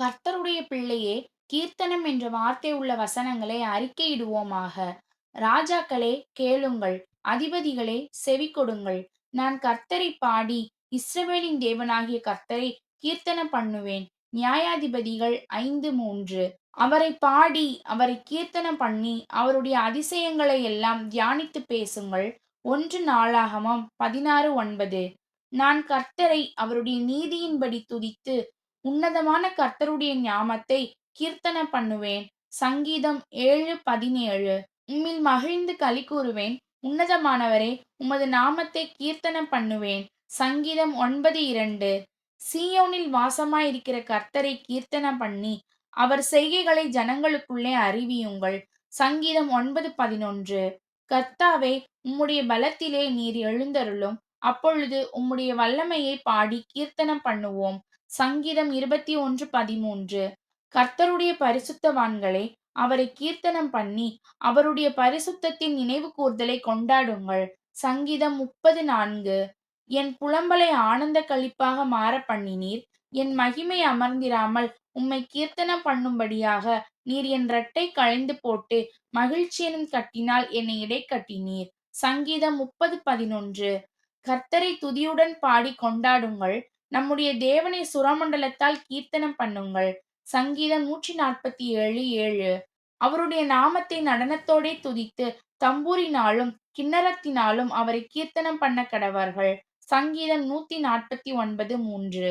கர்த்தருடைய பிள்ளையே கீர்த்தனம் என்ற வார்த்தை உள்ள வசனங்களை அறிக்கையிடுவோமாக. ராஜாக்களே கேளுங்கள். அதிபதிகளே செவி கொடுங்கள் நான் கர்த்தரை பாடி இஸ்ரவேலின் தேவனாகிய கர்த்தரை கீர்த்தனம் பண்ணுவேன். நியாயாதிபதிகள் ஐந்து மூன்று. அவரை பாடி அவரை கீர்த்தனம் பண்ணி அவருடைய அதிசயங்களை எல்லாம் தியானித்து பேசுங்கள். ஒன்று நாளாகமம் பதினாறு ஒன்பது. நான் கர்த்தரை அவருடைய நீதியின்படி துதித்து உன்னதமான கர்த்தருடைய ஞாமத்தை கீர்த்தன பண்ணுவேன். சங்கீதம் ஏழு பதினேழு. உம்மில் மகிழ்ந்து களி கூறுவேன். உன்னதமானவரே உமது நாமத்தை கீர்த்தனம் பண்ணுவேன். சங்கீதம் ஒன்பது இரண்டு. சீயோனில் வாசமாயிருக்கிற கர்த்தரை கீர்த்தனம் பண்ணி அவர் செய்கைகளை ஜனங்களுக்குள்ளே அறிவியுங்கள். சங்கீதம் ஒன்பது பதினொன்று. கர்த்தாவே உம்முடைய பலத்திலே நீர் எழுந்தருளும். அப்பொழுது உம்முடைய வல்லமையை பாடி கீர்த்தனம் பண்ணுவோம். சங்கீதம் இருபத்தி ஒன்று பதிமூன்று. கர்த்தருடைய பரிசுத்தவான்களை அவரை கீர்த்தனம் பண்ணி அவருடைய பரிசுத்தத்தின் நினைவு கூர்தலை கொண்டாடுங்கள். சங்கீதம் முப்பது நான்கு. என் புலம்பலை ஆனந்த கழிப்பாக மாற பண்ணினீர். என் மகிமை அமர்ந்திராமல் உம்மை கீர்த்தனம் பண்ணும்படியாக நீர் என் இரட்டை களைந்து போட்டு மகிழ்ச்சியனும் கட்டினால் என்னை இடை கட்டினீர். சங்கீதம் முப்பது பதினொன்று. கர்த்தரை துதியுடன் பாடி கொண்டாடுங்கள். நம்முடைய தேவனை சுரமண்டலத்தால் கீர்த்தனம் பண்ணுங்கள். சங்கீதம் நூற்றி நாற்பத்தி ஏழு. ஏழு அவருடைய நாமத்தை நடனத்தோடே துதித்து தம்பூரினாலும் கிண்ணறத்தினாலும் அவரை கீர்த்தனம் பண்ண கடவர்கள். சங்கீதம் நூத்தி நாற்பத்தி ஒன்பது மூன்று.